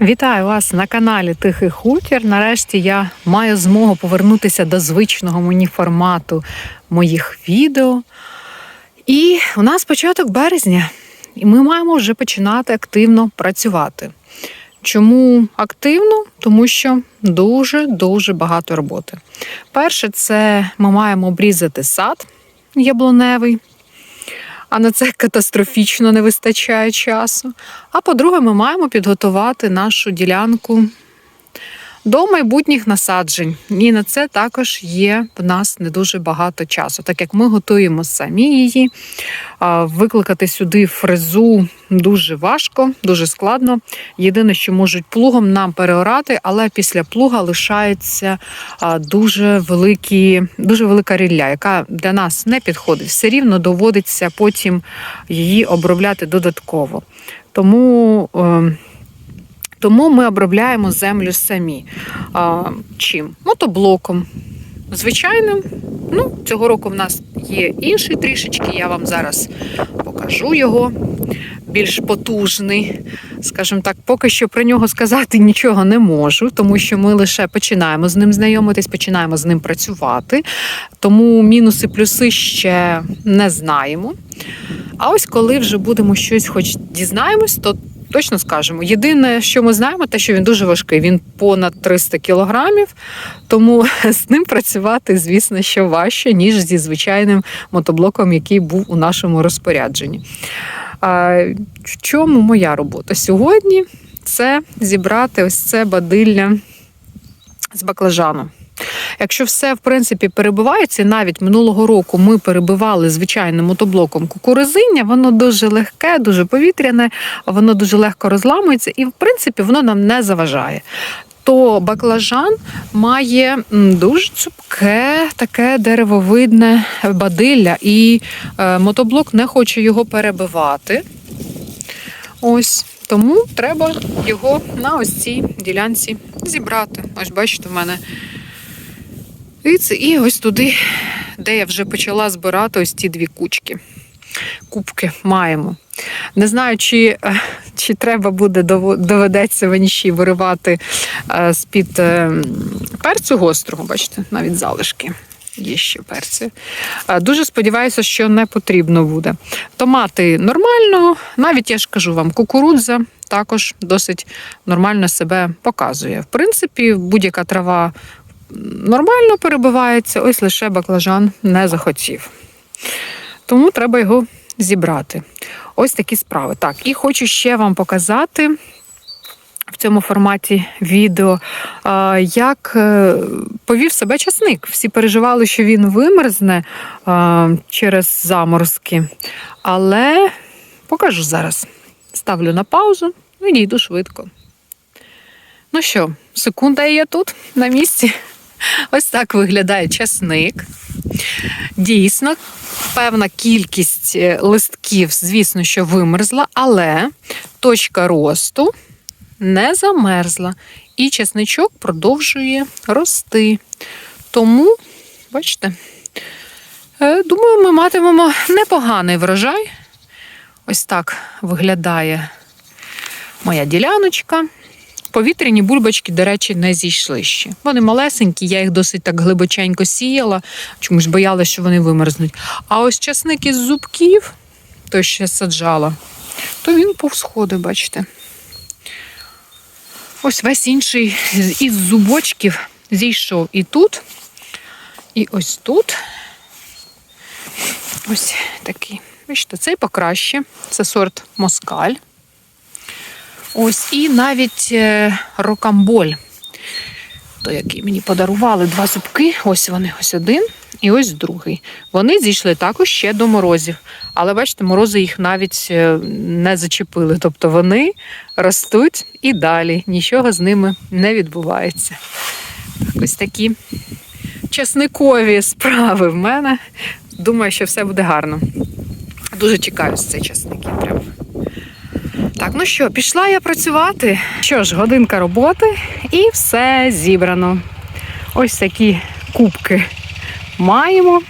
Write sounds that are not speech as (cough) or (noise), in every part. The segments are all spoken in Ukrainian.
Вітаю вас на каналі Тихий Хутір. Нарешті я маю змогу повернутися до звичного мені формату моїх відео. І у нас початок березня, і ми маємо вже починати активно працювати. Чому активно? Тому що дуже-дуже багато роботи. Перше, це ми маємо обрізати сад яблуневий, а на це катастрофічно не вистачає часу. А по-друге, ми маємо підготувати нашу ділянку до майбутніх насаджень. І на це також є в нас не дуже багато часу, так як ми готуємо самі її. Викликати сюди фрезу дуже важко, дуже складно. Єдине, що можуть плугом нам переорати, але після плуга лишається дуже великі, дуже велика рілля, яка для нас не підходить. Все рівно доводиться потім її обробляти додатково. Тому. Тому ми обробляємо землю самі. А, чим? Мотоблоком. Звичайним. Ну, цього року в нас є інший трішечки, я вам зараз покажу його. Більш потужний. Скажімо так, поки що про нього сказати нічого не можу, тому що ми лише починаємо з ним знайомитись, починаємо з ним працювати. Тому мінуси, плюси ще не знаємо. А ось коли вже будемо щось хоч дізнаємось, то точно скажемо. Єдине, що ми знаємо, те, що він дуже важкий. Він понад 300 кілограмів, тому (laughs) з ним працювати, звісно, що важче, ніж зі звичайним мотоблоком, який був у нашому розпорядженні. А в чому моя робота сьогодні? Це зібрати ось це бадилля з баклажану. Якщо все в принципі перебивається, і навіть минулого року ми перебивали звичайним мотоблоком кукурузиння, воно дуже легке, дуже повітряне, воно дуже легко розламується, і в принципі воно нам не заважає. То баклажан має дуже цупке, таке деревовидне бадилля, і е, мотоблок не хоче його перебивати. Ось тому треба його на ось цій ділянці зібрати. Ось бачите, в мене і, і ось туди, де я вже почала збирати ось ці дві кучки. Кубки маємо. Не знаю, чи, е, чи треба буде доведеться ще виривати е, з-під е, перцю гострого, бачите, навіть залишки. Є ще перці. Дуже сподіваюся, що не потрібно буде. Томати нормально, навіть я ж кажу вам, кукурудза також досить нормально себе показує. В принципі, будь-яка трава нормально перебивається, ось лише баклажан не захотів. Тому треба його зібрати. Ось такі справи. Так, і хочу ще вам показати в цьому форматі відео, як е, повів себе часник. Всі переживали, що він вимерзне через заморозки. Але покажу зараз. Ставлю на паузу і дійду швидко. Ну що, секунда і я тут, на місці. Ось так виглядає часник. Дійсно, певна кількість е, листків, звісно, що вимерзла, але точка росту не замерзла. І часничок продовжує рости. Тому, бачите, е, думаю, ми матимемо непоганий врожай. Ось так виглядає моя діляночка. Повітряні бульбочки, до речі, не зійшли ще. Вони малесенькі, я їх досить так глибоченько сіяла, чомусь боялася, що вони вимерзнуть. А ось часник із зубків, то ще саджала, то він повсходи, бачите. Ось весь інший із зубочків зійшов і тут, і ось тут. Ось такий. Бачите, цей покраще. Це сорт москаль. Ось і навіть е, рокамболь, той, який мені подарували два зубки. Ось вони, ось один і ось другий. Вони зійшли також ще до морозів. Але бачите, морози їх навіть е, не зачепили. Тобто вони ростуть і далі. Нічого з ними не відбувається. Так, ось такі часникові справи в мене. Думаю, що все буде гарно. Дуже чекаю з цей часник. Ну що, пішла я працювати. Що ж, годинка роботи і все зібрано. Ось такі кубки маємо.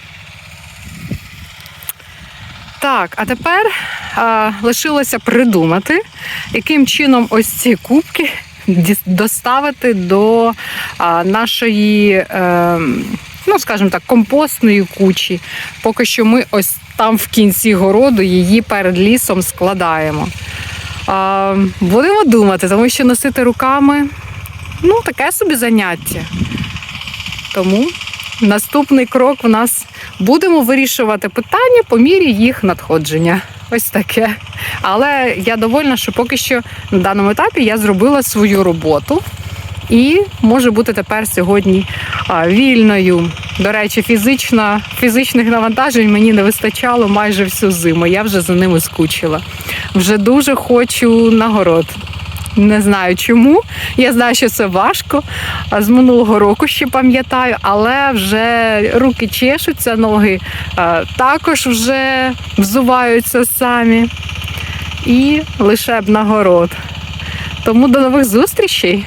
Так, а тепер а, лишилося придумати, яким чином ось ці кубки доставити до а, нашої, е, ну скажімо так, компостної кучі. Поки що ми ось там в кінці городу її перед лісом складаємо. А, будемо думати, тому що носити руками ну, таке собі заняття. Тому наступний крок у нас будемо вирішувати питання по мірі їх надходження. Ось таке. Але я довольна, що поки що на даному етапі я зробила свою роботу і можу бути тепер сьогодні вільною. До речі, фізично, фізичних навантажень мені не вистачало майже всю зиму. Я вже за ними скучила. Вже дуже хочу нагород. Не знаю чому. Я знаю, що це важко. З минулого року ще пам'ятаю, але вже руки чешуться, ноги е, також вже взуваються самі. І лише б нагород. Тому до нових зустрічей!